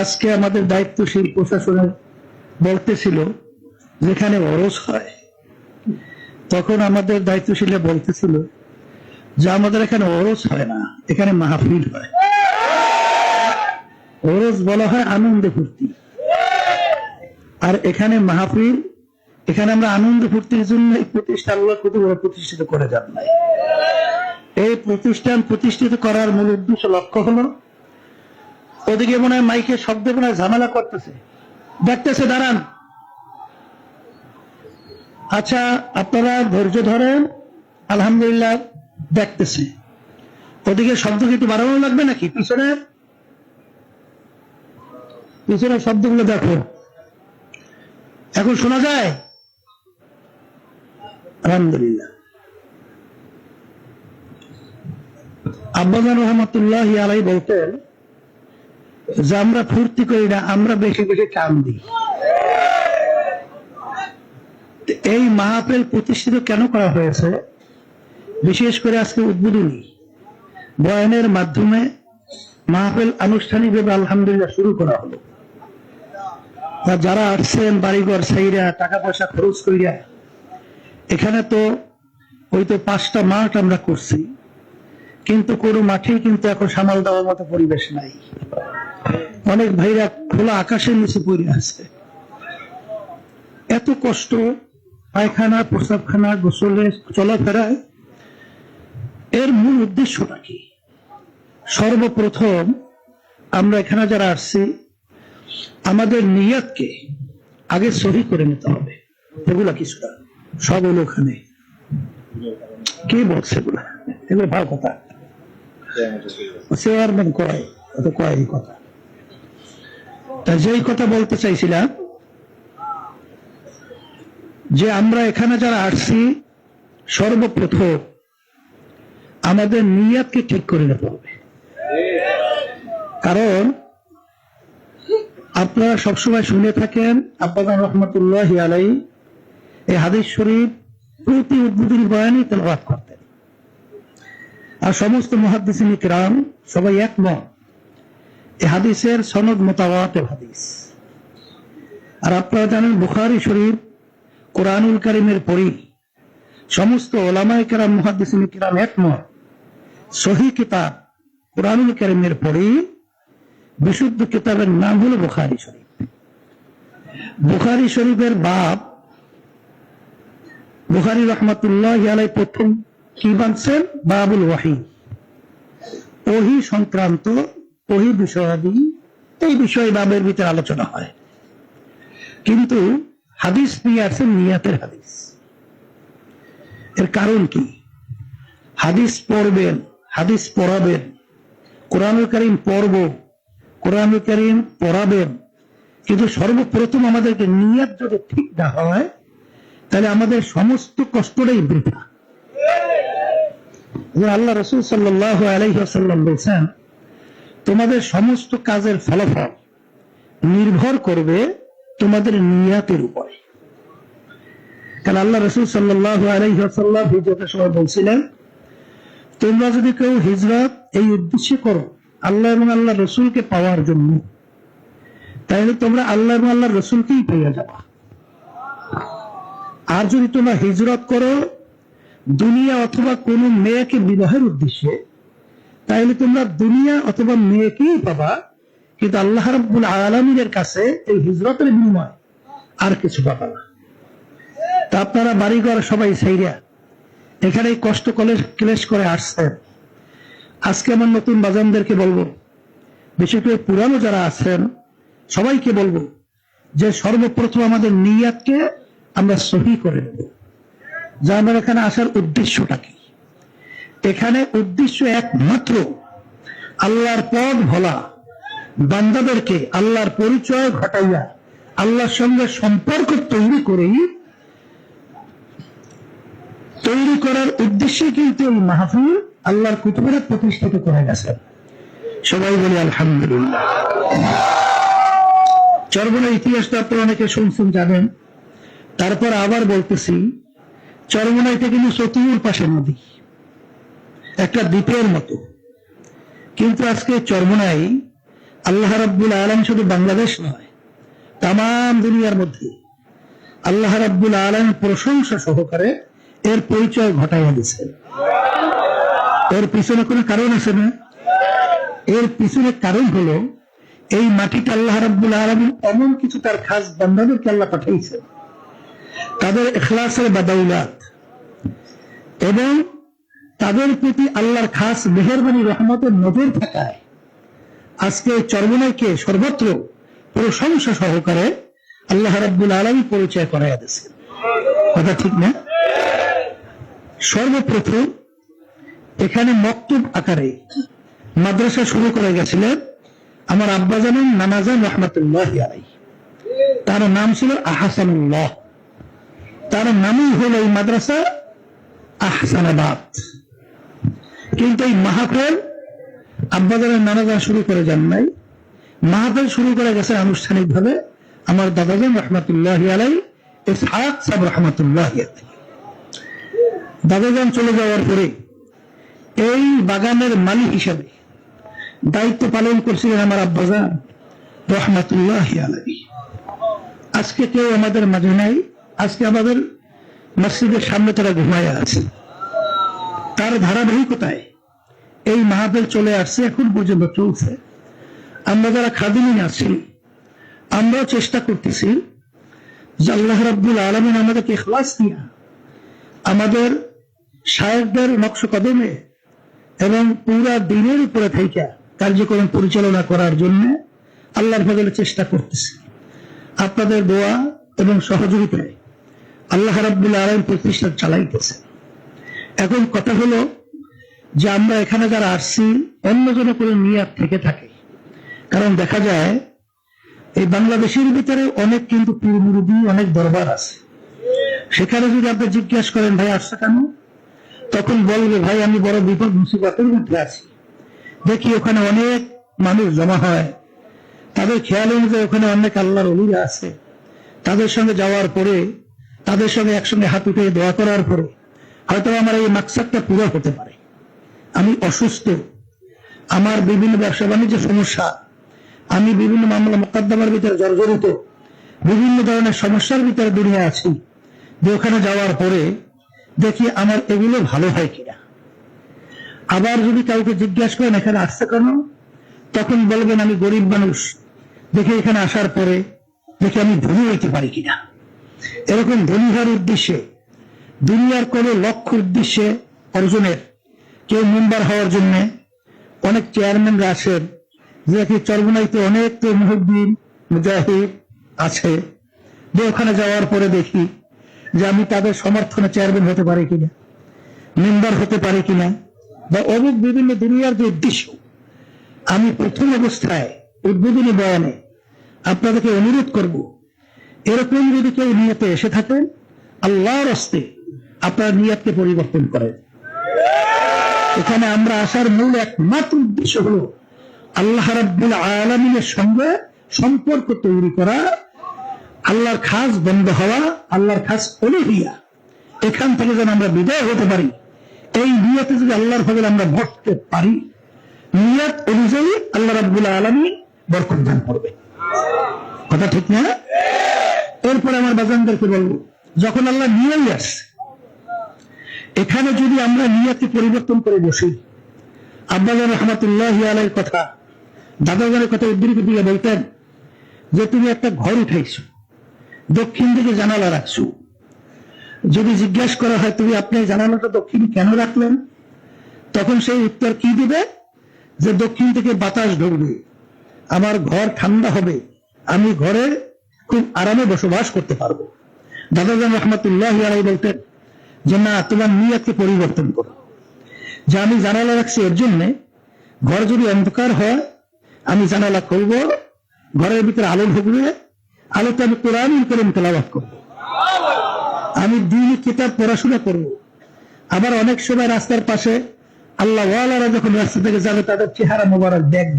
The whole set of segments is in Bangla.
আজকে আমাদের দায়িত্বশীল প্রশাসনের বলতেছিল যেখানে অরস হয়, তখন আমাদের দায়িত্বশীলে বলতেছিল যে আমাদের এখানে অরস হয় না, এখানে মাহফিল হয়। ওরস বলা হয় আনন্দে ফুর্তি। আর এখানে মাহফিল, এখানে আমরা আনন্দ ফুর্তির জন্য এই প্রতিষ্ঠান প্রতিষ্ঠিত করে যান নাই এই প্রতিষ্ঠান প্রতিষ্ঠিত করার মূল উদ্দেশ্য লক্ষ্য হলো ওদিকে মনে হয় মাইকে শব্দ মনে হয় ঝামেলা করতেছে। দেখতেছে, দাঁড়ান। আচ্ছা আপনারা ধৈর্য ধরেন, আলহামদুলিল্লাহ দেখতেছে। ওদিকে শব্দ কি একটু বাড়ানো লাগবে নাকি? পিছনে? পিছনের শব্দগুলো দেখো। এখন শোনা যায়? আলহামদুলিল্লাহ। আব্বাজান রহমতুল্লাহ আলাই বলতেন যে আমরা ফুর্তি করি না, আমরা বেশি বেশি টান দিই। এই মাহফিল প্রতিষ্ঠিত কেন করা হয়েছে? বিশেষ করে আজকে উদ্বোধনী বয়ানের মাধ্যমে মাহফিল আনুষ্ঠানিকভাবে আলহামদুলিল্লাহ শুরু করা হলো। যারা আসছেন বাড়িঘর সাইরা টাকা পয়সা খরচ করিয়া, এখানে তো ওই তো পাঁচটা মাঠ আমরা করছি, কিন্তু কোনো মাঠেই কিন্তু এখন সামাল দেওয়ার মতো পরিবেশ নাই। অনেক ভাইরা খোলা আকাশের নিচে পড়ে আছে। এত কষ্ট পায়খানা প্রস্রাবখানা গোসলে চলাফেরায়। এর মূল উদ্দেশ্যটা কি? সর্বপ্রথম আমরা এখানে যারা আসছি আমাদের নিয়াতকে আগে সহি করে নিতে হবে। এগুলা কিছুটা। সব হলো ওখানে কে বলছে এগুলা? এগুলো ভালো কথা। চেয়ারম্যান কয়? কয় কথা। যেই কথা বলতে চাইছিলাম, যে আমরা এখানে যারা আসছি, সর্বপ্রথম আমাদের নিয়াতকে ঠিক করে নিতে হবে। কারণ আপনারা সবসময় শুনে থাকেন আব্বাদান রহমতুল্লাহ আলাই এই হাদিস শরীফ প্রতি উদ্বোধনী বয়ানই তেলবাদ করতেন। আর সমস্ত মহাদিসিন কিরাম সবাই একমত এই হাদিসের সনদ মোতাবাতের হাদিস। আর আপনারা জানেন বুখারি শরীফ, কোরআনুল করিমের পরি সমস্ত ওলামাই কেরাম মহাদিসিন কিরাম একমত। সহি কিতাব কোরআনুল করিমের পরি বিশুদ্ধ কিতাবের নাম হলো বুখারি শরীফ। বুখারি শরীফের বাপ বুখারি রহমতুল্লাহ আলাই প্রথম কি বানছেন? বাবুল ওয়াহি। ওহি সংক্রান্ত ওহি বিষয়াদি এই বিষয়ে বাবের ভিতরে আলোচনা হয়। কিন্তু হাদিস নিয়ে আছেন নিয়াতের হাদিস। এর কারণ কি? হাদিস পড়বেন, হাদিস পড়াবেন, কোরআনুল করিম পড়ব, কোরআনুল করিম পড়াবেন, কিন্তু সর্বপ্রথম আমাদেরকে নিয়াত যদি ঠিক না হয়, তাহলে আমাদের সমস্ত কষ্টটাই বৃথা। আল্লাহ রসুল সাল্লাহ আলাইসাল্লাম বলছেন তোমাদের সমস্ত কাজের ফলাফল নির্ভর করবে তোমাদের নিয়াতের উপরে। কারণ আল্লাহ রসুল সাল্লাহ হিজরতের সময় বলছিলেন, তোমরা যদি কেউ হিজরত এই উদ্দেশ্যে করো, আল্লাহ এবং আল্লাহ রসুলকে পাওয়ার জন্য, তাহলে তোমরা আল্লাহ এবং আল্লাহ রসুলকেই পেয়ে যাবা। আর যদি তোমরা হিজরত করো, দুনিয়া অথবা কোন মেয়েকে বিবাহের উদ্দেশ্যে তাহলে তোমরা দুনিয়া অথবা মেয়েকেই পাবা, কিন্তু আল্লাহ রব্বুল আলমীর কাছে এই হিজরতের বিনিময় আর কিছু পাবা না। তা আপনারা বাড়িঘর সবাই সেইরা এখানে কষ্ট কলেজ ক্লেশ করে আসছেন। আজকে আমার নতুন বাজানদেরকে বলব, বিশেষ করে পুরানো যারা আছেন, সবাইকে বলব যে সর্বপ্রথম আমাদের নিয়াতকে আমরা সহি করে নেব। যে আমার এখানে আসার উদ্দেশ্যটা কি? এখানে উদ্দেশ্য একমাত্র আল্লাহর পদ ভোলা। বান্দাদেরকে আল্লাহর পরিচয় ঘটাইয়া আল্লাহর সঙ্গে সম্পর্ক তৈরি করেই তৈরি করার উদ্দেশ্যে কিন্তু এই মাহফিল আল্লাহর কুতুবেরা প্রতিষ্ঠিত করে গেছে। সবাই বলি আলহামদুলিল্লাহ। চরমনের ইতিহাসটা আপনারা অনেকে শুনছেন, জানেন। তারপর আবার বলতেছি চরমনা এটা কিন্তু চতুর পাশে নদী। একটা দ্বীপের মতো। কিন্তু আজকে চরমনাই আল্লাহ রাব্বুল আলম শুধু বাংলাদেশ নয় তাম দুনিয়ার মধ্যে আল্লাহ রাব্বুল আলম প্রশংসা সহকারে এর পরিচয় ঘটাইয়া দিয়েছেন এর পিছনে কোনো কারণ আছে না? এর পিছনে কারণ হলো, এই মাটিটা আল্লাহ রাব্বুল আলম এমন কিছু তার খাস বান্ধাদেরকে আল্লাহ পাঠাইছেন তাদের এখলাসের বাদাউলাত এবং তাদের প্রতি আল্লাহর খাস মেহরবানি রহমতের নজর থাকায় আজকে চর্মনাইকে সর্বত্র প্রশংসা সহকারে আল্লাহ রাব্বুল আলমী পরিচয় করাইয়া দিয়েছেন। কথা ঠিক না? সর্বপ্রথম এখানে মক্তব আকারে মাদ্রাসা শুরু করে গেছিলেন আমার আব্বা জানেন নামাজান রহমতুল্লাহ আলাই তার নাম ছিল আহসানুল্লাহ। তার নামই হলো এই মাদ্রাসা আহসানাবাদ। কিন্তু এই মাহফেল আব্বাজানের নানাজান শুরু করে যান নাই। মাহফেল শুরু করে গেছে আনুষ্ঠানিকভাবে আমার দাদাজান রহমতুল্লাহ আলাই ইসহাক সাব রহমতুল্লাহ দাদাজান চলে যাওয়ার পরে এই বাগানের মালিক হিসাবে দায়িত্ব পালন করছিলেন আমার আব্বাজান রহমতুল্লাহ আলাই আজকে কেউ আমাদের মাঝে নাই, আজকে আমাদের মসজিদের সামনে তারা ঘুমায় আছে। তার ধারাবাহিকতায় এই মাহফিল চলে আসছে, এখন পর্যন্ত চলছে। আমরা যারা খাদিমিন আছি, আমরাও চেষ্টা করতেছি যে আল্লাহ রাব্বুল আলমিন আমাদেরকে ইখলাস দিয়া আমাদের সাহেবদের নকশ কদমে এবং পুরা দিনের উপরে থাইকা কার্যক্রম পরিচালনা করার জন্য আল্লাহর ফজলে চেষ্টা করতেছি। আপনাদের দোয়া এবং সহযোগিতায় আল্লাহ রাব্বুল আলম প্রতিষ্ঠা চালাইতেছে। এখন কথা হলো যে আমরা এখানে যারা আসছি অন্য কোনো নিয়াত থেকে থাকে। কারণ দেখা যায়, এই বাংলাদেশের ভিতরে অনেক কিন্তু পীর মুরুবি অনেক দরবার আছে। সেখানে যদি আপনি জিজ্ঞেস করেন, ভাই, আসছে কেন? তখন বলবে, ভাই, আমি বড় বিপদ মুসিবতের মধ্যে আছি। দেখি ওখানে অনেক মানুষ জমা হয়। তাদের খেয়াল অনুযায়ী ওখানে অনেক আল্লাহর অলিরা আছে। তাদের সঙ্গে যাওয়ার পরে, তাদের সঙ্গে একসঙ্গে হাত উঠে দোয়া করার পরে, হয়তো আমার এই মাকসাদটা পুরো হতে পারে। আমি অসুস্থ। আমার বিভিন্ন ব্যবসা বাণিজ্য সমস্যা। আমি বিভিন্ন মামলা মোকদ্দমার ভিতরে জর্জরিত। বিভিন্ন ধরনের সমস্যার ভিতরে দুনিয়া আছি। যে ওখানে যাওয়ার পরে দেখি আমার এগুলো ভালো হয় কিনা। আবার যদি কাউকে জিজ্ঞাসা করেন, এখানে আসছে কেন? তখন বলবেন, আমি গরিব মানুষ। দেখি এখানে আসার পরে দেখি আমি ধনী হইতে পারি কিনা। এরকম ধনী হওয়ার উদ্দেশ্যে, দুনিয়ার কোন লক্ষ্য উদ্দেশ্যে অর্জনের কেউ মেম্বার হওয়ার জন্য অনেক চেয়ারম্যানরা আছেন যে কি চর্মনাইতে অনেক মুহদ্দিন, মুজাহিদ আছে। যে ওখানে যাওয়ার পরে দেখি যে আমি তাদের সমর্থনে চেয়ারম্যান হতে পারি কিনা, মেম্বার হতে পারি কিনা, বা অমুক বিভিন্ন দুনিয়ার যে উদ্দেশ্য। আমি প্রথম অবস্থায় উদ্বোধনী বয়ানে আপনাদেরকে অনুরোধ করব, এরকম যদি কেউ নিয়তে এসে থাকেন, আল্লাহর হস্তে আপনার নিয়তকে পরিবর্তন করেন। এখানে আমরা আসার মূল একমাত্র উদ্দেশ্য হলো আল্লাহ রাব্বুল আলমিনের সঙ্গে সম্পর্ক তৈরি করা, আল্লাহর খাস বন্ধ হওয়া, আল্লাহর খাস অনুহিয়া এখান থেকে যেন আমরা বিদায় হতে পারি। এই নিয়তে যদি আল্লাহর ফলে আমরা বসতে পারি, নিয়ত অনুযায়ী আল্লাহ রাব্বুল আলমী বরকত দান করবে কথা ঠিক না? এরপরে আমার বাজানদেরকে বলব, যখন আল্লাহ নিয়েই আসছে এখানে যদি আমরা নিয়াতে পরিবর্তন করে বসি, আব্বাজান রহমতুল্লাহ আলাইর কথা, দাদাজানের কথা উদ্ধৃত দিয়ে বলতেন যে তুমি একটা ঘর উঠাইছো, দক্ষিণ দিকে জানালা রাখছো। যদি জিজ্ঞাসা করা হয়, তুমি আপনি জানালাটা দক্ষিণ কেন রাখলেন? তখন সেই উত্তর কি দিবে? যে দক্ষিণ থেকে বাতাস ঢুকবে, আমার ঘর ঠান্ডা হবে, আমি ঘরে খুব আরামে বসবাস করতে পারব। দাদাজান রহমতুল্লাহ আলাই বলতেন যে না, তোমার নিয়তকে পরিবর্তন করো। যে আমি জানালা রাখছি এর জন্য, ঘর যদি অন্ধকার হয়, আমি জানালা করব ঘরের ভিতরে আলো ঢুকবে, আলোতে আমি কোরআন করিম তেলাবাদ করব। আমি দিন কিতাব পড়াশোনা করব। আবার অনেক সময় রাস্তার পাশে আল্লাহ ওয়ালারা যখন রাস্তা থেকে যাবে, তাদের চেহারা মোবারক দেখব।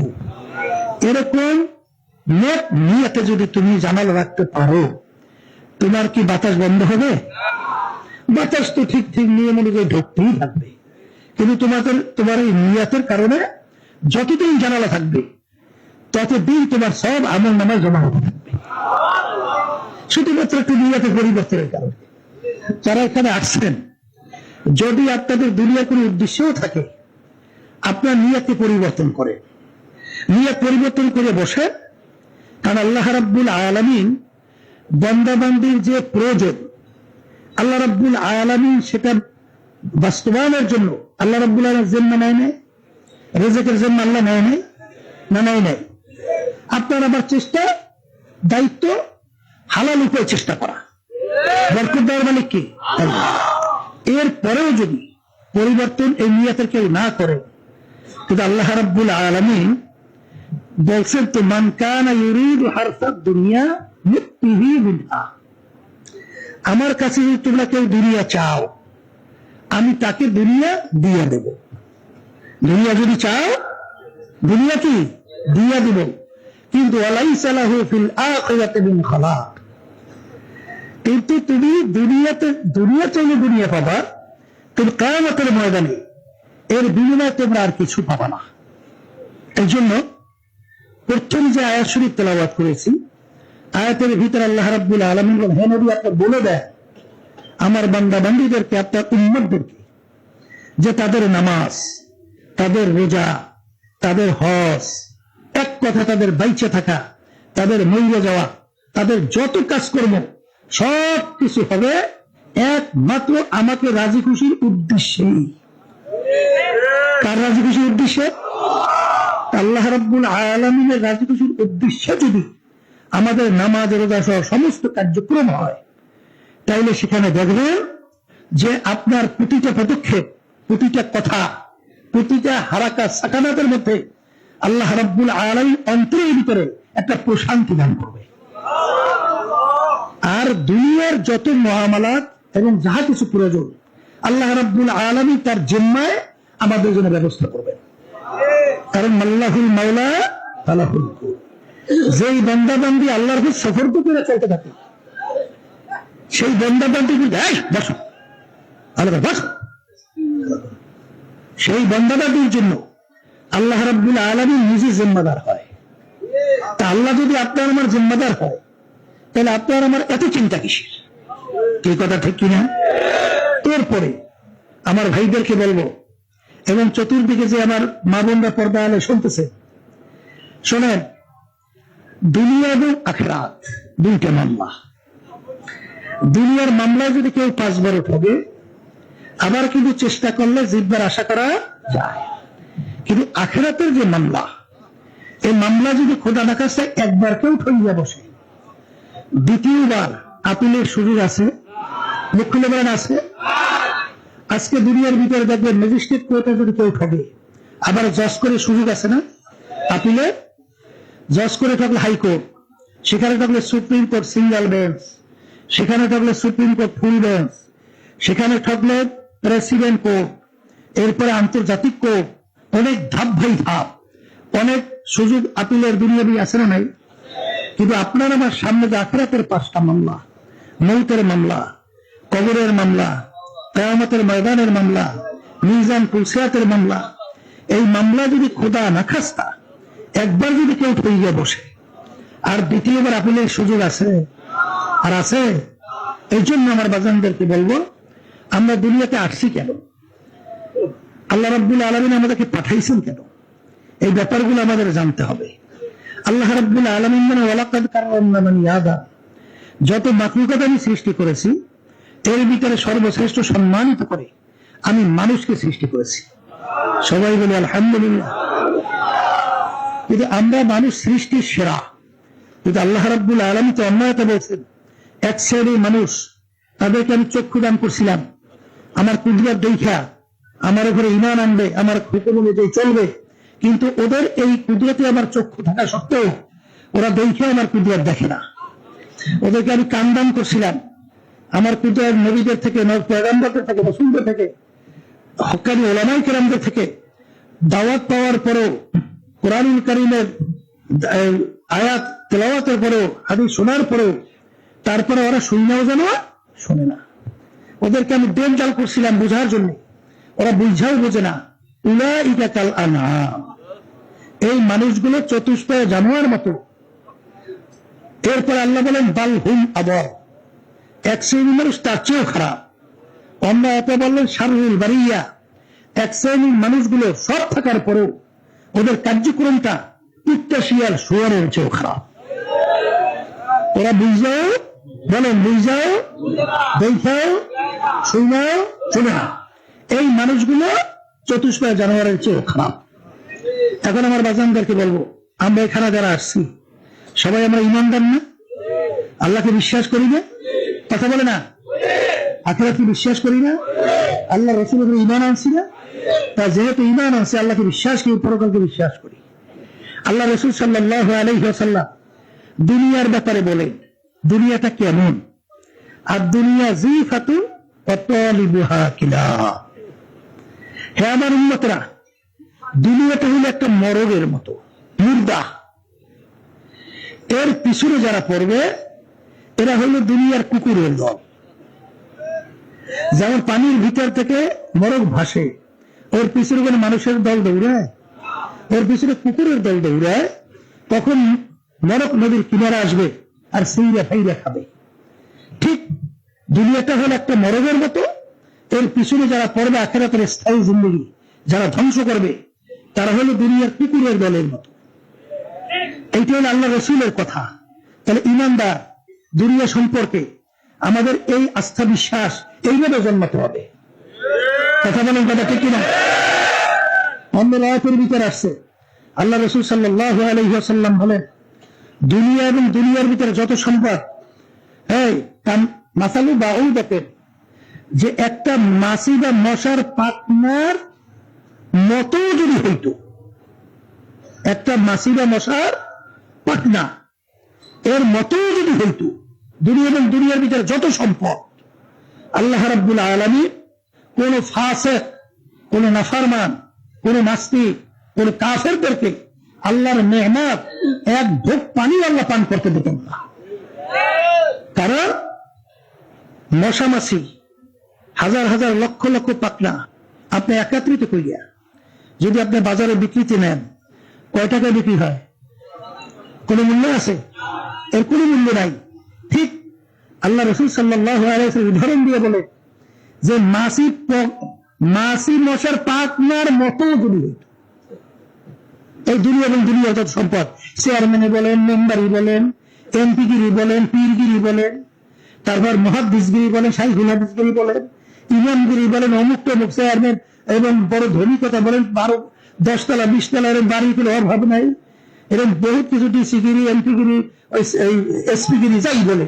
এরকম নেক নিয়তে যদি তুমি জানালা রাখতে পারো, তোমার কি বাতাস বন্ধ হবে? বাতাস তো ঠিক ঠিক নিয়ম অনুযায়ী ঢুকতেই থাকবে। কিন্তু তোমাদের, তোমার এই নিয়াতের কারণে যতদিন জানালা থাকবে, ততদিন তোমার সব আমল নামায় জমা হতে থাকবে। শুধুমাত্র একটু দুনিয়াতে পরিবর্তনের কারণে। যারা এখানে আসছেন, যদি আপনাদের দুনিয়ার কোনো উদ্দেশ্যও থাকে, আপনার নিয়াতে পরিবর্তন করে। নিয়াত পরিবর্তন করে বসে, কারণ আল্লাহ রাব্বুল আলামিন বন্দাবান্দির যে প্রয়োজন আল্লাহ রাব্বুল আলামিন সেটা বাস্তবায়নের জন্য আল্লাহ রাব্বুল আলম জেম্মা নেয় নাই? রেজেকের জেম্মা আল্লাহ নেয় নাই? না নেয় নাই? আপনার আবার চেষ্টা, দায়িত্ব, হালাল উপায় চেষ্টা করা। বরকত দেওয়ার মালিক কি? আল্লাহ। এর পরেও যদি পরিবর্তন এই নিয়াতের কেউ না করে, কিন্তু আল্লাহ রাব্বুল আলামিন বলছেন, তো মান কানা ইউরিদু হারসাদ দুনিয়া মুক্তিহি মিনহা। আমার কাছে যদি তোমরা কেউ দুনিয়া চাও, আমি তাকে দুনিয়া দিয়ে দেব। দুনিয়া যদি চাও, দুনিয়া কি? দিয়ে দেব। কিন্তু কিন্তু তুমি দুনিয়াতে দুনিয়া চাইলে দুনিয়া পাবা কিন্তু কায়ামতের ময়দানে এর বিনিময়ে তোমরা আর কিছু পাবা না। এই জন্য প্রথম যে শরীফ তেলাওয়াত করেছি আয়াতের ভিতরে আল্লাহ রাব্বুল আলামিন হে নবী বলে দেয় আমার বান্দা বান্দিদেরকে আপনার উম্মতদেরকে, যে তাদের নামাজ, তাদের রোজা, তাদের হজ, এক কথা তাদের বাইচে থাকা, তাদের মৈরে যাওয়া, তাদের যত কাজকর্ম, সব কিছু হবে একমাত্র আমাকে রাজি খুশির উদ্দেশ্যে কার রাজি খুশির উদ্দেশ্যে? আল্লাহ রাব্বুল আলমিনের রাজি খুশির উদ্দেশ্যে যদি আমাদের নামাজ রোজা সহ সমস্ত কার্যক্রম হয়। তাইলে সেখানে দেখবেন যে আপনার প্রতিটা পদক্ষেপ, প্রতিটা কথা, প্রতিটা হারাকা সাকানাতের মধ্যে আল্লাহ রাব্বুল আলমী অন্তরের ভিতরে একটা প্রশান্তি দান করবে। আর দুনিয়ার যত মহামালাত এবং যাহা কিছু প্রয়োজন, আল্লাহ রাব্বুল আলমী তার জিম্মায় আমাদের জন্য ব্যবস্থা করবেন। কারণ মাল্লাহুল মাওলা আলাহুল কুল। যেই বন্দাবান্দি আল্লাহর উপর সফর করে চলতে থাকে, সেই বন্দাবান্দি বসো। আলাদা, বসো। সেই বন্দাবান্দির জন্য আল্লাহ রাব্বুল আলমী নিজে জিম্মাদার হয়। তা আল্লাহ যদি আপনার আমার জিম্মাদার হয়, তাহলে আপনার আমার এত চিন্তা কিসের? কি কথা, ঠিক কিনা? এরপরে আমার ভাইদেরকে বলব, এবং চতুর্দিকে যে আমার মা বোনরা পর্দা আলে শুনতেছে, শোনেন দুনিয়া এবং আখরাত দুইটা মামলা। দুনিয়ার মামলায় যদি কেউ পাঁচবার ঠকে আবার কিন্তু চেষ্টা করলে জিতবার আশা করা যায়। কিন্তু আখেরাতের যে মামলা, এই মামলা যদি খোদা না কাছে একবার কেউ ঠইয়া বসে, দ্বিতীয়বার আপিলের সুযোগ আছে মুখ্য বলেন আছে, আজকে দুনিয়ার ভিতরে দেখবেন ম্যাজিস্ট্রেট কোর্টে যদি কেউ ঠকে আবার জজ করে সুযোগ আছে না আপিলে জজ করে থাকলে হাইকোর্ট সেখানে থাকলে সুপ্রিম কোর্ট সিঙ্গেল বেঞ্চ সেখানে থাকলে সুপ্রিম কোর্ট ফুল বেঞ্চ সেখানে থাকলে প্রেসিডেন্ট কোর্ট এরপরে আন্তর্জাতিক কোর্ট অনেক ধাপ ভাই ধাপ, অনেক সুযোগ আপিলের দুনিয়াবি আছে না নাই? কিন্তু আপনার আমার সামনে যে আখরাতের পাঁচটা মামলা, মৌতের মামলা, কবরের মামলা, কেয়ামতের ময়দানের মামলা, মিজান কুলসিয়াতের মামলা, এই মামলা যদি খোদা না খাস্তা একবার যদি কেউ ঠইয়া বসে, আর দ্বিতীয়বার আপিলের সুযোগ আছে, আর আছে, এই জন্য আমার বাজানদেরকে বলব, আমরা দুনিয়াতে আসছি কেন? আল্লাহ রাব্বুল আলমিন আমাদেরকে পাঠাইছেন কেন? এই ব্যাপারগুলো আমাদের জানতে হবে। আল্লাহ রাব্বুল আলমিন মানে ওয়ালাকাদ বানি আদম যত মাকলুকাত আমি সৃষ্টি করেছি, এর ভিতরে সর্বশ্রেষ্ঠ সম্মানিত করে আমি মানুষকে সৃষ্টি করেছি। সবাই বলে, আলহামদুলিল্লাহ। কিন্তু আমরা মানুষ সৃষ্টির সেরা কিন্তু আল্লাহ রাব্বুল আলমী তো অন্যায়তা বলছেন, এক শ্রেণির মানুষ, তাদেরকে আমি চক্ষু দান করছিলাম। আমার কুদরাত দেখা, আমার উপরে ইমান আনবে, আমার হুকুম অনুযায়ী চলবে। কিন্তু ওদের এই কুদরতে আমার চক্ষু থাকা সত্ত্বেও ওরা দেখে আমার কুদরত দেখে না। ওদেরকে আমি কান দান করছিলাম। আমার কুদরত নবীদের থেকে পয়গাম্বরদের থেকে, রসুলদের থেকে, হকানি ওলামাই কেরামদের থেকে, দাওয়াত পাওয়ার পরেও কোরআনুল করিমের আয়াত, তেলাওয়াতের পরেও, হাদিস শোনার পরেও, তারপরে ওরা শুনলেও যেন শোনে না। ওদেরকে আমি দেন জাল করছিলাম বোঝার জন্য। ওরা বুঝাও বোঝে না। উলা ইটা কাল আনাম এই মানুষগুলো চতুষ্পয় জানোয়ার মতো। এরপর আল্লাহ বলেন, বাল হুম আবর। এক শ্রেণির মানুষ, তার চেয়েও খারাপ। অন্য এতে বললেন শারুল বাড়িয়া এক শ্রেণির মানুষগুলো সব থাকার পরেও ওদের কার্যক্রমটা কুত্তা শিয়াল শুয়ারের চেয়েও খারাপ। ওরা বুঝাও বলেন বুঝাও দেখাও শুনাও শুনে এই মানুষগুলো চতুষ্পয় জানোয়ারের চেয়েও খারাপ। এখন আমার বাজানদারকে বলব, আমরা এখানে যারা আসছি, সবাই আমরা ইমানদার না? আল্লাহকে বিশ্বাস করি না? কথা বলে না? আখেরাতকে বিশ্বাস করি না? আল্লাহ উপরে ইমান আনছি না? তা যেহেতু ইমান আনছে আল্লাহকে বিশ্বাস করি, পরকালকে বিশ্বাস করি। আল্লাহ রসুল সাল্লাহ আলহিহাসাল্লাম দুনিয়ার ব্যাপারে বলেন, দুনিয়াটা কেমন? আর দুনিয়া জি ফাতু হে আমার উন্মতরা দুনিয়াটা একটা মরগের মতো, মুর্দা। এর পিছনে যারা পড়বে, এরা হলো দুনিয়ার কুকুরের দল। যেমন পানির ভিতর থেকে মরগ ভাসে ওর পিছনে কোনো মানুষের দল দৌড়ায় ওর পিছনে কুকুরের দল দৌড়ায়, তখন মরক নদীর কিনারে আসবে আর সেইরা ফাইরা খাবে। ঠিক দুনিয়াটা হলো একটা মরগের মতো, এর পিছনে যারা পড়বে আখেরাতের স্থায়ী জিন্দগি, যারা ধ্বংস করবে, তারা হলো দুনিয়ার কুকুরের দলের মতো। এইটা হলো আল্লাহ রসুলের কথা। তাহলে ইমানদার দুনিয়া সম্পর্কে আমাদের এই আস্থা বিশ্বাস এইভাবে জন্মাতে হবে। কথা বলেন কথা ঠিক কিনা? অন্য আয়াতের ভিতরে আসছে। আল্লাহ রসুল সাল্লাহ আলহিহাসাল্লাম বলেন, দুনিয়া এবং দুনিয়ার ভিতরে যত সম্পদ, এই মাসালু ওই দেখেন যে একটা মাসি বা মশার পাটনার মতো যদি হইতো, একটা মাসি বা মশার পাটনা এর মতো যদি হইতো, দুনিয়া এবং দুনিয়ার ভিতরে যত সম্পদ, আল্লাহ রাব্বুল আলমী কোন ফাসেক, কোন নাফারমান, কোন নাস্তিক, কোন কাফেরদেরকে আল্লাহর মেহনত এক ঢোক পানি আল্লাহ পান করতে দিতেন না। কারণ মশামাছি, হাজার হাজার লক্ষ লক্ষ পাকনা আপনি একাত্রিত করিয়া যদি আপনি বাজারে বিক্রিতে নেন, কয় টাকায় বিক্রি হয়? কোনো মূল্য আছে? এর কোনো মূল্য নাই। ঠিক আল্লাহ রসুল সাল্লাহ উদাহরণ দিয়ে বলে যে মাসি মাসি মশার পাকনার মতো যদি এই দুনিয়া এবং দুনিয়া যত সম্পদ। চেয়ারম্যানে বলেন মেম্বারি বলেন, এমপিগিরি বলেন, পীরগিরি বলেন, তারপর মহাদিসগিরি বলেন শাহিহুল হাদিসগিরি বলেন, ইমামগিরি বলেন, অমুক তমুক চেয়ারম্যান এবং বড় ধনী কথা বলেন, বারো দশতলা, বিশতলা এরকম বাড়ি কোনো অভাব নাই। এরকম বহুত কিছু ডিসিগিরি, এমপিগিরি এসপিগিরি যাই বলে।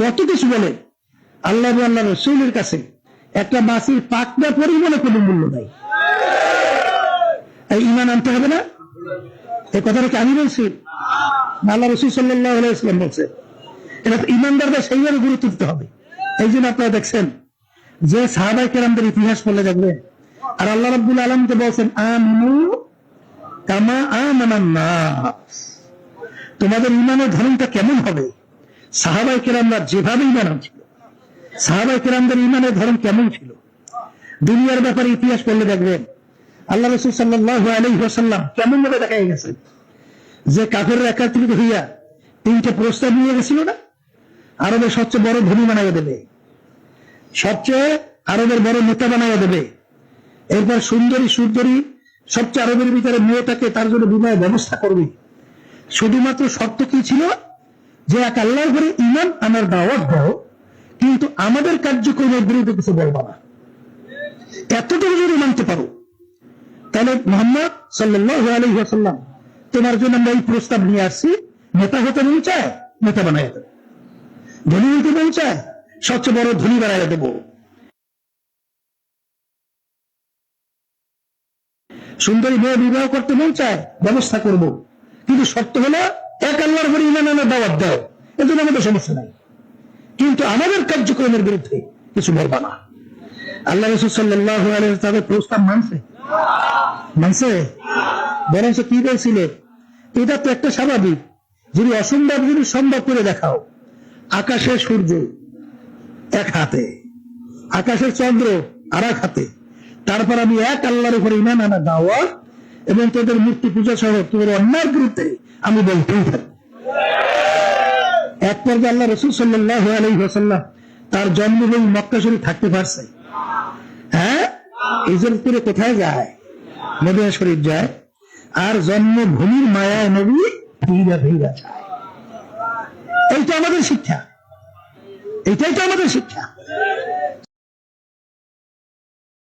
যত কিছু বলে আল্লাহ আল্লাহ রসুলের কাছে একটা মাসির পাকনা পরিমাণে কোনো মূল্য নাই। এই ইমান আনতে হবে না? এই কথাটা কি আমি বলছি? আল্লাহ রসুল সাল্লাহ ইসলাম বলছে, এটা ইমানদারদের সেইভাবে গুরুত্ব দিতে হবে। এই জন্য আপনারা দেখছেন যে সাহাবাই কেরামদের ইতিহাস বলে দেখবেন আর আল্লাহ রাব্বুল আলম তো বলছেন, আমনু কামা আমানান তোমাদের ইমানের ধরনটা কেমন হবে? সাহাবাই কেরামরা যেভাবে ইমান ছিল সাহাবাই কেরামদের ইমানের ধরন কেমন ছিল? দুনিয়ার ব্যাপারে ইতিহাস পড়লে দেখবেন, আল্লাহ রসুল সাল্লাহ আলহিহাসাল্লাম কেমন ভাবে দেখা গেছে যে কাফের একাত্রিত হইয়া তিনটে প্রস্তাব নিয়ে গেছিল না? আরবের সবচেয়ে বড় ধনী বানাইয়া দেবে। সবচেয়ে আরবের বড় নেতা বানাইয়া দেবে। এরপর সুন্দরী সুন্দরী সবচেয়ে আরবের ভিতরে মেয়েটাকে তার জন্য বিবাহ ব্যবস্থা করবে। শুধুমাত্র শর্ত কি ছিল? যে এক আল্লাহ করে ইমান আমার দাওয়াত দাও কিন্তু আমাদের কার্যক্রমের বিরুদ্ধে কিছু বলবা না। এতটুকু যদি মানতে পারো, তাহলে মোহাম্মদ সাল্লাহ তোমার জন্য আমরা এই প্রস্তাব নিয়ে আসছি, নেতা হতে মন চায়, নেতা বানাই দেবো। ধনী হতে মন চায়, সবচেয়ে বড় ধনী বানাই দেবো। সুন্দরী মেয়ে বিবাহ করতে মন চায়, ব্যবস্থা করব। কিন্তু শর্ত হলো, এক আল্লাহর করে ইমান দাওয়াত দাও। এজন্য আমাদের সমস্যা নাই। কিন্তু আমাদের কার্যক্রমের বিরুদ্ধে কিছু বলবা না। আল্লাহ রসুল সাল্লাহ তাদের প্রস্তাব মানছে? মানছে? বরঞ্চ কি বলছিল? এটা তো একটা স্বাভাবিক। যদি অসম্ভব, যদি সম্ভব করে দেখাও। আকাশের সূর্য এক হাতে আকাশের চন্দ্র আর এক হাতে। তারপর আমি এক আল্লাহর উপরে ইমান আনা দাওয়াত এবং তোদের মূর্তি পূজা সহ তোদের অন্যার বিরুদ্ধে আমি বলতেই থাকব এক পর্যায়ে আল্লাহ রসুল সাল্লাহ আলহি হাসাল্লাহ তার জন্মভূমি মক্কা শরীফ থাকতে পারছে। হ্যাঁ? ইজত করে কোথায় যায়? মদিনা শরীফ যায়। আর জন্মভূমির মায়ায় নবী ভিড়া ভিড়া যায়। এইটা আমাদের শিক্ষা। এটাই তো আমাদের শিক্ষা।